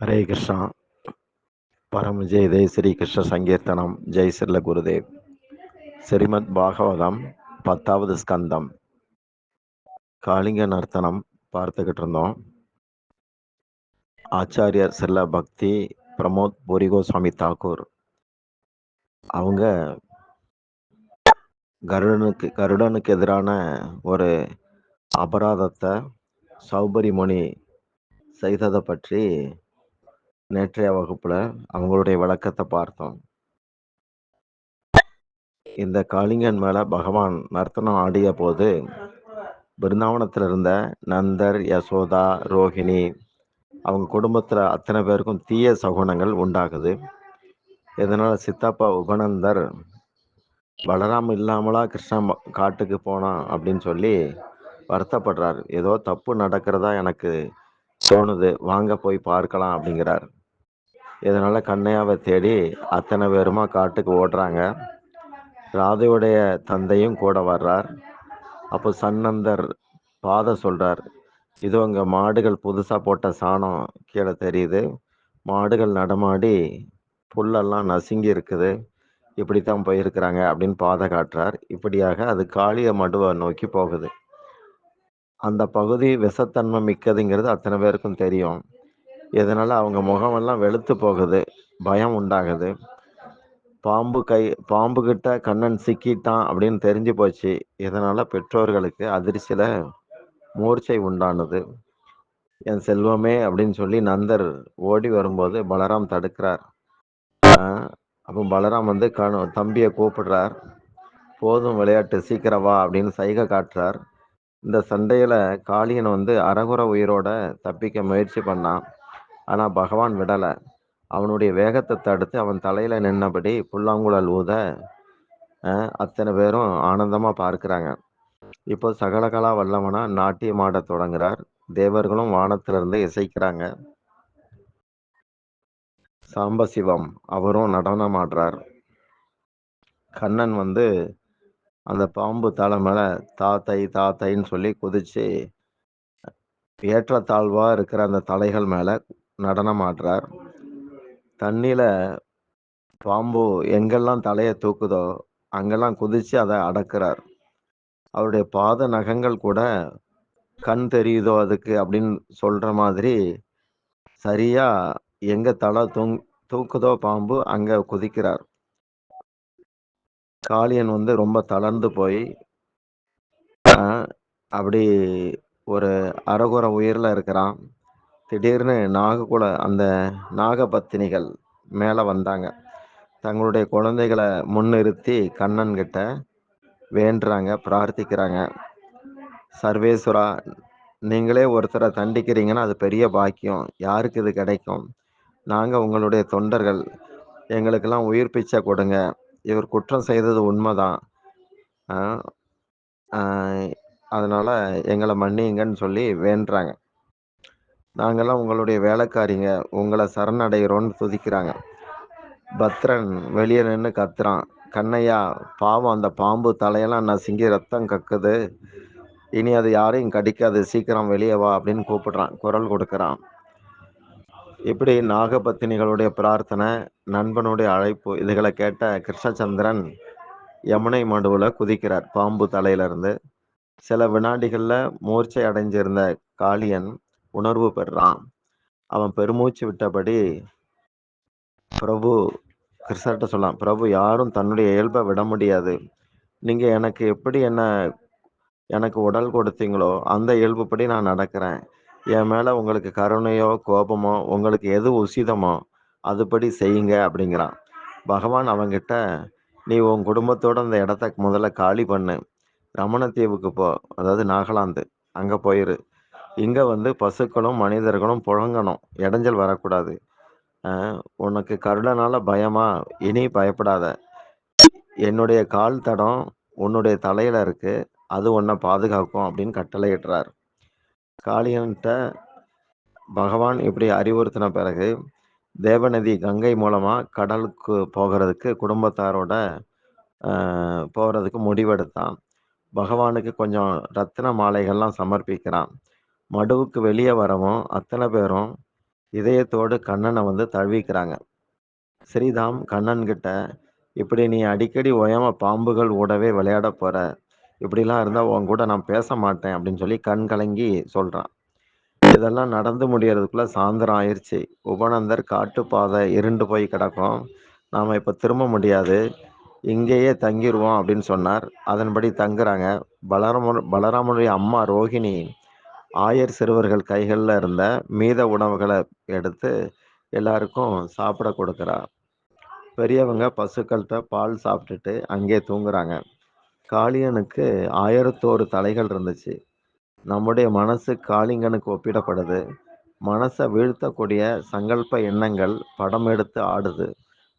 ஹரே கிருஷ்ணா. பரம் ஜெய் ஜெய் ஸ்ரீ கிருஷ்ண சங்கீர்த்தனம். ஜெய் சில்ல குருதேவ். ஸ்ரீமத் பாகவதம் பத்தாவது ஸ்கந்தம். காளிங்க நர்த்தனம் பார்த்துக்கிட்டு இருந்தோம். ஆச்சாரியர் செல்ல பக்தி பிரமோத் பொரிகோசாமி தாக்கூர். அவங்க கருடனுக்கு கருடனுக்கு எதிரான ஒரு அபராதத்தை சௌபரி முனி செய்ததை பற்றி நேற்றைய வகுப்புல அவங்களுடைய விளக்கத்தை பார்த்தோம். இந்த காளிங்கன் மேல பகவான் நர்த்தனம் ஆடிய போது பிருந்தாவனத்தில் இருந்த நந்தர் யசோதா ரோஹிணி அவங்க குடும்பத்துல அத்தனை பேருக்கும் தீய சகுனங்கள் உண்டாகுது. இதனால சித்தப்பா உபநந்தர் வளராம இல்லாமலா கிருஷ்ணா காட்டுக்கு போனான் அப்படின்னு சொல்லி வருத்தப்படுறார். ஏதோ தப்பு நடக்கிறதா எனக்கு தோணுது. வாங்க போய் பார்க்கலாம் அப்படிங்கிறார். இதனால் கண்ணையாவை தேடி அத்தனை பேருமா காட்டுக்கு ஓடுறாங்க. ராதையுடைய தந்தையும் கூட வர்றார். அப்போ சன்னந்தர் பாதை சொல்கிறார் இது உங்கள் மாடுகள் புதுசாக போட்ட சாணம் கீழே தெரியுது. மாடுகள் நடமாடி புல்லெல்லாம் நசுங்கி இருக்குது. இப்படித்தான் போயிருக்கிறாங்க அப்படின்னு பாதை காட்டுறார். இப்படியாக அது காளிய மடுவை நோக்கி போகுது. அந்த பகுதி விஷத்தன்மை மிக்கதுங்கிறது அத்தனை பேருக்கும் தெரியும். இதனால் அவங்க முகமெல்லாம் வெளுத்து போகுது பயம் உண்டாகுது. பாம்பு கை பாம்பு கிட்ட கண்ணன் சிக்கிட்டான் அப்படின்னு தெரிஞ்சு போச்சு. இதனால் பெற்றோர்களுக்கு அதிர்ச்சியில் மூர்ச்சை உண்டானது. என் செல்வமே அப்படின்னு சொல்லி நந்தர் ஓடி வரும்போது பலராம் தடுக்கிறார். அப்போ பலராம் வந்து கணு தம்பியை கூப்பிடுறார். போதும் விளையாட்டு சீக்கிரம் வா அப்படின்னு சைகை காட்டுறார். இந்த சண்டையில் காளியன் வந்து அறகுற உயிரோட தப்பிக்க முயற்சி பண்ணான். ஆனா பகவான் விடலை. அவனுடைய வேகத்தை தடுத்து அவன் தலையில நின்னபடி புல்லாங்குழல் ஊத அத்தனை பேரும் ஆனந்தமா பார்க்குறாங்க. இப்போ சகலகலா வல்லவனா நாட்டியம் ஆட தொடங்குறார். தேவர்களும் வானத்திலிருந்து இசைக்கிறாங்க. சாம்பசிவம் அவரும் நடனம் ஆடுறார். கண்ணன் வந்து அந்த பாம்பு தலை மேல தாத்தை தாத்தைன்னு சொல்லி குதிச்சு ஏற்றத்தாழ்வாக இருக்கிற அந்த தலைகள் மேல நடனம் ஆடுறார். தண்ணியில பாம்பு எங்கெல்லாம் தலையை தூக்குதோ அங்கெல்லாம் குதிச்சு அதை அடக்கிறார். அவருடைய பாத நகங்கள் கூட கண் தெரியுதோ அதுக்கு அப்படின்னு சொல்ற மாதிரி சரியா எங்க தலை தூங் தூக்குதோ பாம்பு அங்க குதிக்கிறார். காளியன் வந்து ரொம்ப தளர்ந்து போய் அப்படி ஒரு அறகுற உயிரில் இருக்கிறான். திடீர்னு நாககுல அந்த நாகபத்தினிகள் மேலே வந்தாங்க. தங்களுடைய குழந்தைகளை முன்னிறுத்தி கண்ணன்கிட்ட வேண்டுறாங்க பிரார்த்திக்கிறாங்க. சர்வேஸ்வரா நீங்களே ஒருத்தரை தண்டிக்கிறீங்கன்னா அது பெரிய பாக்கியம். யாருக்கு இது கிடைக்கும்? நாங்கள் உங்களுடைய தொண்டர்கள். எங்களுக்கெல்லாம் உயிர் பிச்சை கொடுங்க. இவர் குற்றம் செய்தது உண்மைதான். அதனால் எங்களை மன்னியுங்கன்னு சொல்லி வேண்டுறாங்க. நாங்கள்லாம் உங்களுடைய வேலைக்காரிங்க. உங்களை சரணடைகிறோன்னு துதிக்கிறாங்க. பத்ரன் வெளியே நின்று கத்துறான். கண்ணையா பாவம் அந்த பாம்பு தலையெல்லாம் நசுங்கி ரத்தம் கக்குது. இனி அது யாரையும் கடிக்காது. சீக்கிரம் வெளியே வா அப்படின்னு கூப்பிடுறான். குரல் கொடுக்குறான். இப்படி நாகபத்தினிகளுடைய பிரார்த்தனை நண்பனுடைய அழைப்பு இதுகளை கேட்ட கிருஷ்ணச்சந்திரன் யமுனை மடுவில் குதிக்கிறார் பாம்பு தலையிலிருந்து. சில வினாடிகளில் மூர்ச்சை அடைஞ்சிருந்த காளியன் உணர்வு பெறான். அவன் பெருமூச்சு விட்டபடி பிரபு கிருஷ்ணர்கிட்ட சொல்லலாம் பிரபு யாரும் தன்னுடைய இயல்பை விட முடியாது. நீங்க எனக்கு எப்படி என்ன எனக்கு உடல் கொடுத்தீங்களோ அந்த இயல்புப்படி நான் நடக்கிறேன். என் மேல உங்களுக்கு கருணையோ கோபமோ உங்களுக்கு எது உசிதமோ அதுபடி செய்யுங்க அப்படிங்கிறான். பகவான் அவங்கிட்ட நீ உன் குடும்பத்தோட அந்த இடத்த முதல்ல காலி பண்ணு. ரமணத்தீவுக்கு போ அதாவது நாகாலாந்து. அங்கே போயிரு. இங்க வந்து பசுக்களும் மனிதர்களும் புழங்கணும். இடைஞ்சல் வரக்கூடாது. உனக்கு கருடனால பயமா? இனி பயப்படாத. என்னுடைய கால் தடம் உன்னுடைய தலையில இருக்கு. அது உன்னை பாதுகாக்கும் அப்படின்னு கட்டளையிடுறார். காளியன்கிட்ட பகவான் இப்படி அறிவுறுத்தின பிறகு தேவநதி கங்கை மூலமா கடலுக்கு போகிறதுக்கு குடும்பத்தாரோட போகிறதுக்கு முடிவெடுத்தான். பகவானுக்கு கொஞ்சம் ரத்தின மாலைகள்லாம் சமர்ப்பிக்கிறான். மடுவுக்கு வெளியே வரவும் அத்தனை பேரும் இதயத்தோடு கண்ணனை வந்து தழுவிக்கிறாங்க. ஸ்ரீதாம் கண்ணன் கிட்ட இப்படி நீ அடிக்கடி ஓயாம பாம்புகள் ஓடவே விளையாட போற. இப்படிலாம் இருந்தால் உன் கூட நான் பேச மாட்டேன் அப்படின்னு சொல்லி கண் கலங்கி சொல்றான். இதெல்லாம் நடந்து முடியறதுக்குள்ள சாயந்தரம் ஆயிடுச்சு உபநந்தர் காட்டுப்பாதை இருண்டு போய் கிடக்கும். நாம இப்ப திரும்ப முடியாது. இங்கேயே தங்கிடுவோம் அப்படின்னு சொன்னார். அதன்படி தங்குறாங்க. பலராம பலராமனுடைய அம்மா ரோஹிணி ஆயர் சிறுவர்கள் கைகளில் இருந்த மீத உணவுகளை எடுத்து எல்லாருக்கும் சாப்பிட கொடுக்குறா. பெரியவங்க பசுக்கள்கிட்ட பால் சாப்பிட்டுட்டு அங்கே தூங்குறாங்க. காளியனுக்கு ஆயிரத்தோரு தலைகள் இருந்துச்சு. நம்முடைய மனசு காளிங்கனுக்கு ஒப்பிடப்படுது. மனசை வீழ்த்தக்கூடிய சங்கல்ப எண்ணங்கள் படம் எடுத்து ஆடுது.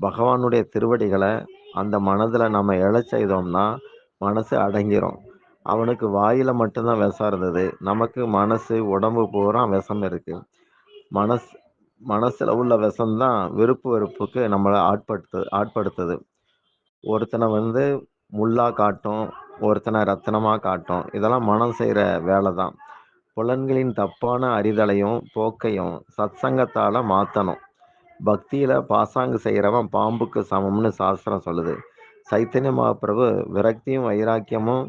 பகவானுடைய திருவடிகளை அந்த மனதில் நம்ம எழச் செய்தோம்னா மனசு அடங்கிரும். அவனுக்கு வாயில மட்டும்தான் விஷம் இருந்தது நமக்கு மனசு உடம்பு பூரா விஷம் இருக்கு. மனசு மனசுல உள்ள விஷம்தான் விருப்பு வெறுப்புக்கு நம்மளை ஆட்படுத்து ஆட்படுத்துது. ஒருத்தனை வந்து முள்ளா காட்டும் ஒருத்தனை ரத்தனமா காட்டும். இதெல்லாம் மனம் செய்கிற வேலை தான் புலன்களின் தப்பான அறிதலையும் போக்கையும் சத்சங்கத்தால மாத்தணும். பக்தியில பாசாங்கு செய்கிறவன் பாம்புக்கு சமம்னு சாஸ்திரம் சொல்லுது. சைத்தன்ய மகாபிரபு விரக்தியும் வைராக்கியமும்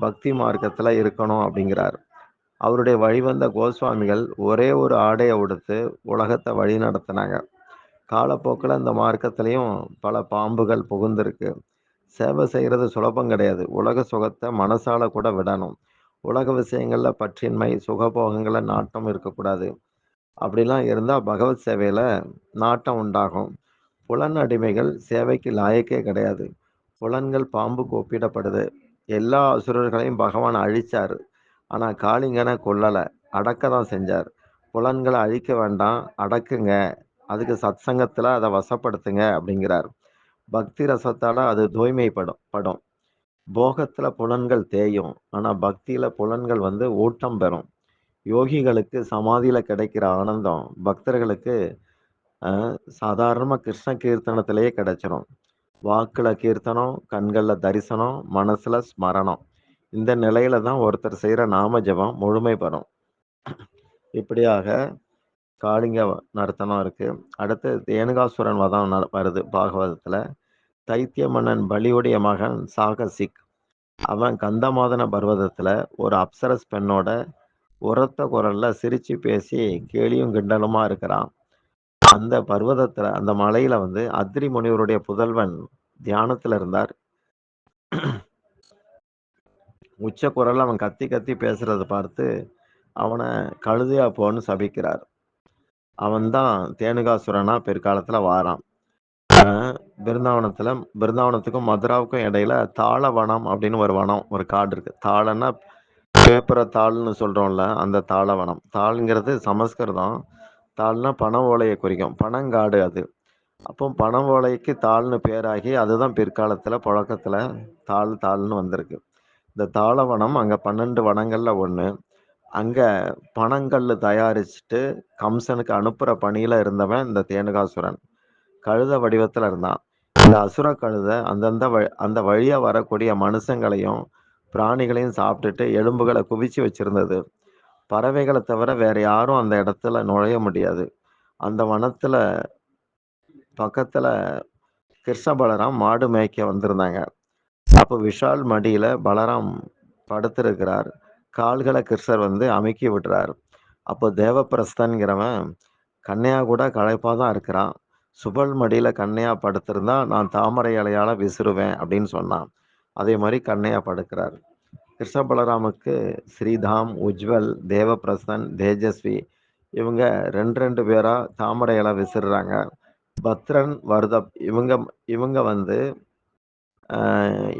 பக்தி மார்க்கத்தில் இருக்கணும் அப்படிங்கிறார். அவருடைய வழிவந்த கோஸ்வாமிகள் ஒரே ஒரு ஆடையை உடுத்து உலகத்தை வழி நடத்தினாங்க. காலப்போக்கில் இந்த மார்க்கத்திலையும் பல பாம்புகள் புகுந்திருக்கு. சேவை செய்கிறது சுலபம் கிடையாது. உலக சுகத்தை மனசால கூட விடணும். உலக விஷயங்களில் பற்றின்மை சுகபோகங்களை நாட்டம் இருக்கக்கூடாது. அப்படிலாம் இருந்தால் பகவத் சேவையில் நாட்டம் உண்டாகும். புலன் அடிமைகள் சேவைக்கு லாயக்கே கிடையாது. புலன்கள் பாம்புக்கு ஒப்பிடப்படுது எல்லா அசுரர்களையும் பகவான் அழித்தார் ஆனால் காளிங்கனை கொல்லலை. அடக்க தான் செஞ்சார். புலன்களை அழிக்க வேண்டாம். அடக்குங்க. அதுக்கு சத்சங்கத்துல அதை வசப்படுத்துங்க அப்படிங்கிறார். பக்தி ரசத்தால் அது தூய்மைப்படும் படும். போகத்தில் புலன்கள் தேயும். ஆனால் பக்தியில் புலன்கள் வந்து ஊட்டம் பெறும். யோகிகளுக்கு சமாதியில் கிடைக்கிற ஆனந்தம் பக்தர்களுக்கு சாதாரணமாக கிருஷ்ண கீர்த்தனத்திலேயே கிடைச்சிடும் வாக்கில் கீர்த்தனம் கண்களில் தரிசனம் மனசில் ஸ்மரணம். இந்த நிலையில தான் ஒருத்தர் செய்கிற நாம ஜெபம் முழுமை பெறும். இப்படியாக காளிங்க நர்த்தனம் இருக்குது அடுத்து தேனுகாசுரன் வதம் ந வருது பாகவதத்தில். தைத்திய மன்னன் பலியுடைய மகன் சாகசிக். அவன் கந்தமாதன பர்வதத்தில் ஒரு அப்சரஸ் பெண்ணோட உரத்த குரலில் சிரித்து பேசி கேலியும் கிண்டலுமாக இருக்கிறான். அந்த பர்வதத்துல அந்த மலையில வந்து அத்ரி முனிவருடைய புதல்வன் தியானத்துல இருந்தார். உச்ச குரல் அவன் கத்தி கத்தி பேசுறத பார்த்து அவனை கழுதையா போன்னு சபிக்கிறார். அவன்தான் தேனுகாசுரனா பிற்காலத்துல வாரான். ஆஹ் பிருந்தாவனத்துல பிருந்தாவனத்துக்கும் மதுராவுக்கும் இடையில தாளவனம் அப்படின்னு ஒரு வனம் ஒரு காடு இருக்கு. தாளன்னா பேப்பரை தாள்னு சொல்றோம்ல அந்த தாளவனம். தாளுங்கிறது சமஸ்கிருதம். தாள்னா பண ஓலையை குறிக்கும். பனங்காடு அது. அப்போ பண ஓலைக்கு தாள்னு பேராகி அதுதான் பிற்காலத்தில் புழக்கத்தில் தாள் தாள்னு வந்திருக்கு. இந்த தாளவனம் அங்கே பன்னெண்டு வனங்களில் ஒன்று அங்கே பனங்கல்லு தயாரிச்சுட்டு கம்சனுக்கு அனுப்புகிற பணியில் இருந்தவன் இந்த தேனுகாசுரன். கழுத வடிவத்தில் இருந்தான். இந்த அசுர கழுத அந்தந்த வ அந்த வழியாக வரக்கூடிய மனுஷங்களையும் பிராணிகளையும் சாப்பிட்டுட்டு எலும்புகளை குவிச்சு வச்சிருந்தது. பறவைகளை தவிர வேற யாரும் அந்த இடத்துல நுழைய முடியாது. அந்த வனத்துல பக்கத்துல கிருஷ்ண பலராம் மாடு மேய்க்க வந்திருந்தாங்க. அப்போ விஷால் மடியில பலராம் படுத்திருக்கிறார். கால்களை கிருஷ்ணர் வந்து அமுக்கி விடுறார். அப்போ தேவப்பிரஸ்தன்கிறவன் கண்ணையா கூட களைப்பா தான் இருக்கிறான். சுபல் மடியில கண்ணையா படுத்திருந்தா நான் தாமரை இலையால விசிறுவேன் அப்படின்னு சொன்னான். அதே மாதிரி கண்ணையா படுக்கிறார். கிருஷ்ண பலராமுக்கு ஸ்ரீதாம் உஜ்வல் தேவப்பிரசன் தேஜஸ்வி இவங்க ரெண்டு ரெண்டு பேராக தாமரை இலை விசிறுறாங்க. பத்ரன் வர்தப் இவங்க இவங்க வந்து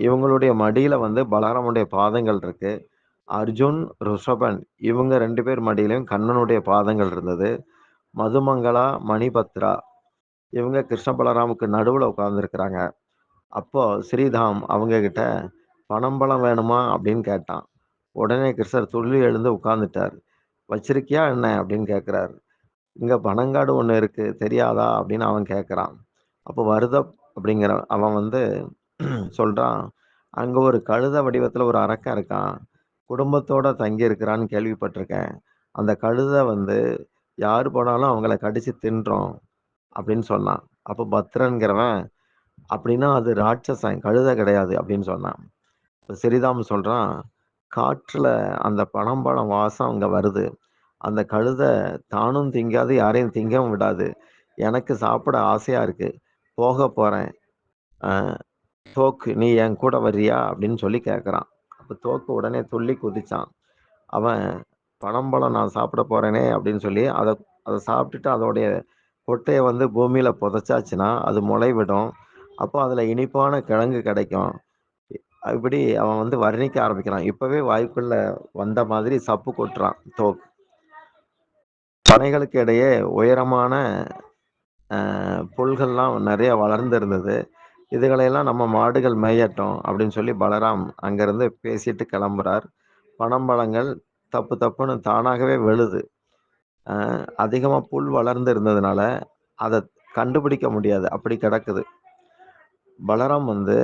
இவங்களுடைய மடியில் வந்து பலராமுடைய பாதங்கள் இருக்குது அர்ஜுன் ருஷபன் இவங்க ரெண்டு பேர் மடியிலையும் கண்ணனுடைய பாதங்கள் இருந்தது. மதுமங்களா மணிபத்ரா இவங்க கிருஷ்ண பலராமுக்கு நடுவில் உட்கார்ந்துருக்கிறாங்க. அப்போது ஸ்ரீதாம் அவங்கக்கிட்ட கிட்ட பணம் பழம் வேணுமா அப்படின்னு கேட்டான். உடனே கிருஷ்ணர் துள்ளி எழுந்து உட்கார்ந்துட்டார். வச்சிருக்கியா என்ன? அப்படின்னு கேட்குறாரு. இங்கே பனங்காடு ஒன்று இருக்குது தெரியாதா? அப்படின்னு அவன் கேட்குறான். அப்போ வருத அப்படிங்கிற அவன் வந்து சொல்கிறான் அங்கே ஒரு கழுத வடிவத்தில் ஒரு அரக்கன் இருக்கான். குடும்பத்தோட தங்கி இருக்கிறான்னு கேள்விப்பட்டிருக்கேன். அந்த கழுதை வந்து யார் போனாலும் அவங்கள கடிச்சு தின்றோம் அப்படின்னு சொன்னான். அப்போ பத்ரன்கிறவன், அப்படின்னா அது ராட்சசன், கழுத கிடையாது அப்படின்னு சொன்னான். இப்போ சிறிதாம் சொல்கிறான் காற்றில் அந்த பனம்பழம் வாசம் அங்கே வருது. அந்த கழுதை தானும் திங்காது, யாரையும் திங்கவும் விடாது. எனக்கு சாப்பிட ஆசையாக இருக்குது போக போகிறேன் தோக்கு நீ என் கூட வர்றியா? அப்படின்னு சொல்லி கேட்குறான் அப்போ தோக்கு உடனே துள்ளி குதிச்சான். அவன் பனம்பழம் நான் சாப்பிட போகிறேனே அப்படின்னு சொல்லி அதை அதை சாப்பிட்டுட்டு அதோடைய கொட்டையை வந்து பூமியில் புதைச்சாச்சுன்னா, அது முளைவிடும். அப்போ அதில் இனிப்பான கிழங்கு கிடைக்கும். இப்படி அவன் வந்து வர்ணிக்க ஆரம்பிக்கிறான். இப்பவே வாய்க்குள்ள வந்த மாதிரி சப்பு கொட்டுறான் தோக். பனைகளுக்கு இடையே உயரமான புல்கள்லாம் நிறைய வளர்ந்து இருந்தது. இதுகளையெல்லாம் நம்ம மாடுகள் மேயட்டும் அப்படின்னு சொல்லி பலராம் அங்கேருந்து பேசிட்டு கிளம்புறார். பனம்பழங்கள் தப்பு தப்புன்னு தானாகவே விழுது. அதிகமாக புல் வளர்ந்து இருந்ததுனால, அதை கண்டுபிடிக்க முடியாது. அப்படி கிடக்குது. பலராம் வந்து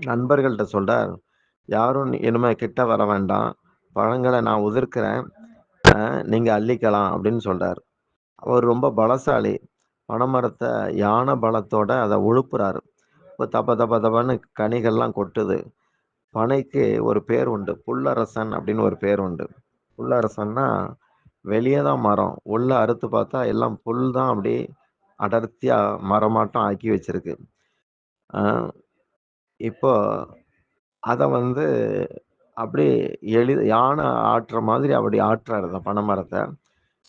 நண்பர்கள்ட்ட சொல்றார், "யாரும் இனிமே கிட்ட வர வேண்டாம். பழங்களை நான் உதிர்க்கிறேன். நீங்கள் நீங்க அள்ளிக்கலாம்" அப்படின்னு சொல்றார். அவர் ரொம்ப பலசாலி. பனைமரத்தை யானை பலத்தோட அதை உழுப்புறாரு. இப்போ தப்ப தப்ப தப்பன்னு கனிகள்லாம் கொட்டுது. பனைக்கு ஒரு பேர் உண்டு. புல்லரசன் அப்படின்னு ஒரு பேர் உண்டு. புல்லரசன்னா, வெளியே தான் மரம். உள்ள அறுத்து பார்த்தா எல்லாம் புல் தான் அப்படியே அடர்த்தியாக மரமாட்டம் ஆக்கி வச்சிருக்கு. இப்போ அதை வந்து அப்படியே எளி யானை ஆட்டுற மாதிரி அப்படி ஆட்டுறாரு அந்த பனைமரத்தை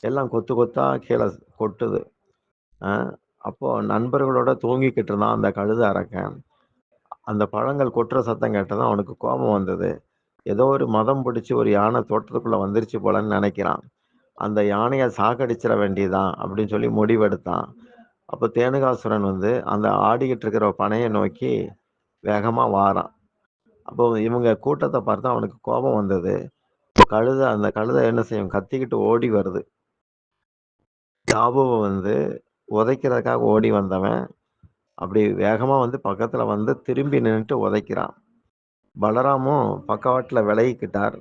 எல்லாம் கொத்து கொத்தா கீழே கொட்டுது. அப்போது நண்பர்களோட தூங்கிக்கிட்டு இருந்தான் அந்த கழுத அரக்கன். அந்த பழங்கள் கொட்டுற சத்தம் கேட்டதும் அவனுக்கு கோபம் வந்தது. ஏதோ ஒரு மதம் பிடிச்சி ஒரு யானை தோட்டத்துக்குள்ளே வந்துருச்சு போலன்னு நினைக்கிறான் அந்த யானையை சாகடிச்சிட வேண்டியதான் அப்படின்னு சொல்லி முடிவெடுத்தான். அப்போ தேனுகாசுரன் வந்து அந்த ஆடிக்கிட்டு இருக்கிற பனையை நோக்கி வேகமாக வாரான். அப்போ இவங்க கூட்டத்தை பார்த்து அவனுக்கு கோபம் வந்தது. கழுத அந்த கழுத என்ன செய்யும்? கத்திக்கிட்டு ஓடி வருது. ஜாபுவை வந்து உதைக்கிறதுக்காக ஓடி வந்தவன், அப்படி வேகமாக வந்து பக்கத்தில் வந்து திரும்பி நின்றுட்டு உதைக்கிறான். பலராமும் பக்கவாட்டில் விலகிக்கிட்டார்.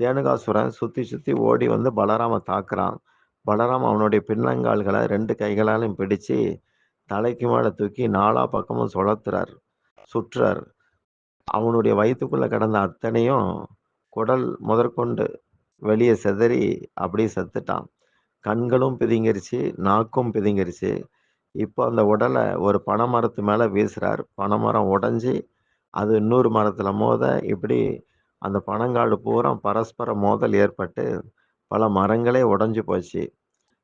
தேனுகாசுரன் சுற்றி சுற்றி ஓடி வந்து பலராம தாக்குறான். பலராம் அவனுடைய பின்னங்கால்களை ரெண்டு கைகளாலும் பிடிச்சு, தலைக்கு மேலே தூக்கி நாலா பக்கமும் சுழத்துறார். சுற்றார் அவனுடைய வயிற்றுக்குள்ளே கிடந்த அத்தனையும் குடல் முதற்கொண்டு வெளியே சிதறி அப்படியே செத்துட்டான். கண்களும் பிதுங்கிருச்சு, நாக்கும் பிதுங்கிருச்சு. இப்போ அந்த உடலை ஒரு பனைமரத்து வீசுகிறார் பனை பனைமரம் உடஞ்சி அது இன்னொரு மரத்தில் மோத, இப்படி அந்த பனங்காடு பூரா பரஸ்பர மோதல் ஏற்பட்டு, பல மரங்களே உடஞ்சி போச்சு.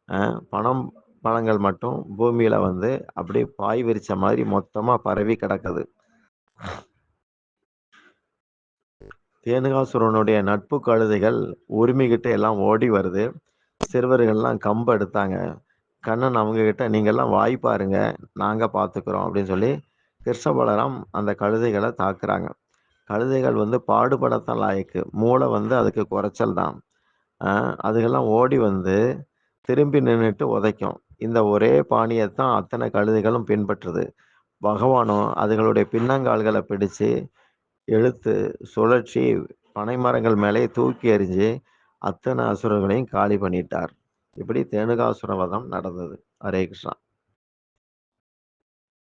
பணம் பனம் பழங்கள் மட்டும் பூமியில் வந்து அப்படியே பாய் விரிச்ச மாதிரி மொத்தமாக பரவி கிடக்குது. தேனுகாசுரனுடைய நட்பு கழுதைகள் உரிமைகிட்ட எல்லாம் ஓடி வருது. சிறுவர்கள்லாம் கம்பு எடுத்தாங்க. கண்ணன் அவங்ககிட்ட நீங்கலாம் வாய் பாருங்க, நாங்க பார்த்துக்கிறோம் அப்படின்னு சொல்லி கிருஷ்ண பலராம் அந்த கழுதைகளை தாக்குறாங்க. கழுதைகள் வந்து பாடுபடத்தான் லாய்க்கு மூளை வந்து அதுக்கு குறைச்சல் தான். அதுக்கெல்லாம் ஓடி வந்து திரும்பி நின்றுட்டு உதைக்கும். இந்த ஒரே பாணியத்தான் அத்தனை கழுதைகளும் பின்பற்றுது. பகவானும் அதுகளுடைய பின்னங்கால்களை பிடிச்சு, இழுத்து, சுழற்சி பனைமரங்கள் மேலே தூக்கி எறிஞ்சு, அத்தனை அசுரர்களையும் காலி பண்ணிட்டார். இப்படி தேனுகாசுர வதம் நடந்தது. ஹரே கிருஷ்ணா.